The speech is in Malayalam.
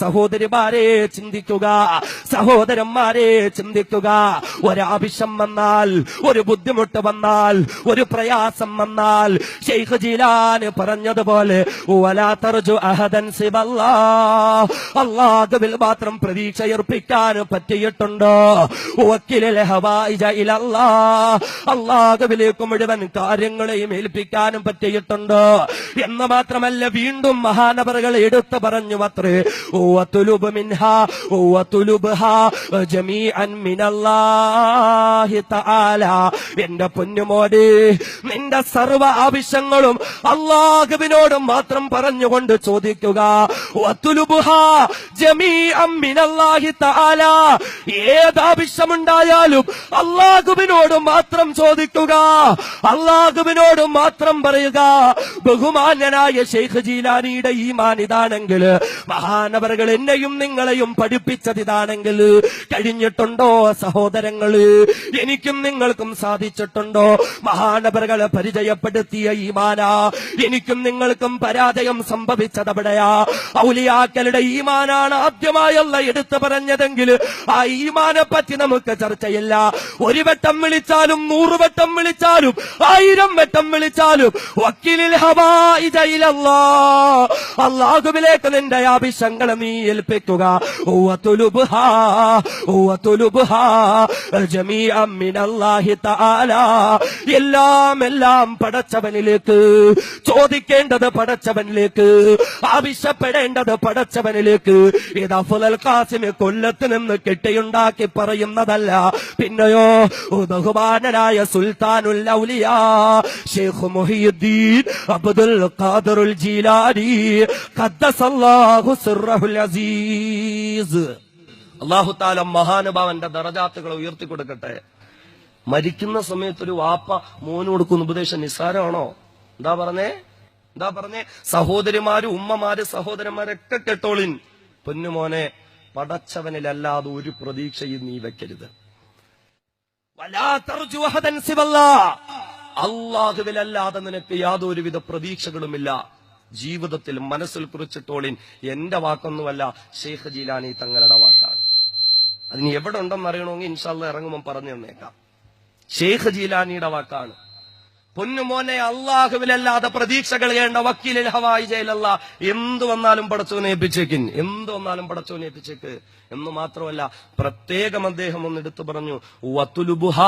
സഹോദരിമാരെ ചിന്തിക്കുക സഹോദരന്മാരെ ചിന്തിക്കുക ഒരാവശ്യം വന്നാൽ ഒരു ബുദ്ധിമുട്ട് വന്നാൽ ഒരു പ്രയാസം വന്നാൽ ഷെയ്ഖ് ജീലാൻ പറഞ്ഞതുപോലെ. അള്ളാഹുവിൽ മാത്രം പ്രതീക്ഷയർപ്പിക്കാൻ പറ്റിയിട്ടുണ്ടോ. അള്ളാഹുവിലേക്ക് മുഴുവൻ കാര്യങ്ങളെയും ഏൽപ്പിക്കാനും പറ്റിയിട്ടുണ്ടോ എന്ന് മാത്രമല്ല വീണ്ടും മഹാനവറുകൾ എടുത്തു പറഞ്ഞു അത്രേ وَطُلُبْ مِنْهَا وَطُلُبْهَا جَمِيعًا مِنَ اللَّهِ تَعَالَى എന്റെ പൊന്നുമോടി നിന്റെ സർവ്വ ആവശ്യങ്ങളും അള്ളാഹുവിനോട് മാത്രം പറഞ്ഞുകൊണ്ട് ചോദിക്കുക وَطُلُبْهَا جَمِيعًا مِنَ اللَّهِ تَعَالَى ഏതാവശ്യമുണ്ടായാലും അള്ളാഹുവിനോട് മാത്രം ചോദിക്കുക അള്ളാഹുവിനോട് മാത്രം പറയുക ബഹുമാന്യനായ ഷെയ്ഖ് ജീലാനിയുടെ ഈമാൻ ഇതാണെങ്കിൽ മഹാനവറുകൾ എന്നെയും നിങ്ങളെയും പഠിപ്പിച്ചത് ഇതാണെങ്കിൽ കഴിഞ്ഞിട്ടുണ്ടോ സഹോദരങ്ങൾ എനിക്കും നിങ്ങൾക്കും സാധിച്ചിട്ടുണ്ടോ? മഹാനവറുകളെ പരിചയപ്പെടുത്തിയ ഈമാന എനിക്കും നിങ്ങൾക്കും പരാജയം സംഭവിച്ചത് അവിടെയാ ഔലിയാക്കളുടെ ഈമാനാണ് ആദ്യമായുള്ള എടുത്തു പറഞ്ഞതെങ്കിൽ ആ ഈമാനെ പറ്റി നമുക്ക് ചർച്ചയില്ല. ഒരു വട്ടം വിളിച്ചാലും നൂറ് വട്ടം വിളിച്ചാലും ആയിരം വട്ടം വിളിച്ചാലും വക്കീലിൽ നിന്റെ ആവശ്യങ്ങൾ നീ ഏൽപ്പിക്കുക. എല്ലാം എല്ലാം പടച്ചവനിലേക്ക് ചോദിക്കേണ്ടത് പടച്ചവനിലേക്ക് ആവശ്യപ്പെടേണ്ടത് പടച്ചവനിലേക്ക്. ഇത് അഫുൽ കാസിമ് കൊല്ലത്ത് നിന്ന് കെട്ടിയുണ്ടാക്കി പറയുന്നതല്ല. പിന്നെയോ ബഹുമാനനായ സുൽത്താനുൽ ഔലിയാ ഷെയ്ഖ് മുഹിയുദ്ദീൻ അബ്ദുൽ ഖാദറുൽ ജീലാനി ഖദ്ദസല്ലാഹു സിർറഹുൽ അസീസ്. അല്ലാഹു തആല മഹാനുഭാവന്റെ ദറജാത്തുകളെ ഉയർത്തി കൊടുക്കട്ടെ. മരിക്കുന്ന സമയത്ത് ഒരു വാപ്പ മോന് കൊടുക്കുന്ന ഉപദേശം നിസ്സാരമാണോ? എന്താ പറഞ്ഞേ? എന്താ പറഞ്ഞേ? സഹോദരിമാര് ഉമ്മമാര് സഹോദരന്മാരൊക്കെ കേട്ടോളിൻ. പൊന്നുമോനെ പടച്ചവനിലല്ലാതെ ഒരു പ്രതീക്ഷയും നീ വെക്കരുത്. അള്ളാഹുവിലല്ലാതെ നിനക്ക് യാതൊരുവിധ പ്രതീക്ഷകളുമില്ല. ജീവിതത്തിൽ മനസ്സിൽ കുറിച്ചിട്ടോളിൻ എന്റെ വാക്കൊന്നുമല്ല ഷെയ്ഖ് ജീലാനി തങ്ങളുടെ വാക്കാണ്. അതിന് എവിടെ ഉണ്ടെന്ന് അറിയണമെങ്കിൽ ഇൻഷാല്ല ഇറങ്ങുമ്പോൾ പറഞ്ഞു തന്നേക്കാം. ഷെയ്ഖ് ജീലാനിയുടെ വാക്കാണ്. പൊന്നുമോനെ അള്ളാഹുവിലല്ലാതെ പ്രതീക്ഷ കളിയേണ്ട വക്കീലിൽ ഹവായി ജയിലല്ല. എന്തു വന്നാലും പടച്ചോനെ ഏൽപ്പിച്ചേക്കിൻ എന്തു വന്നാലും പടച്ചോനെ ഏൽപ്പിച്ചേക്ക്. എന്ന് മാത്രമല്ല പ്രത്യേകം അദ്ദേഹം ഒന്ന് എടുത്തു പറഞ്ഞു വത്തുലുബുഹ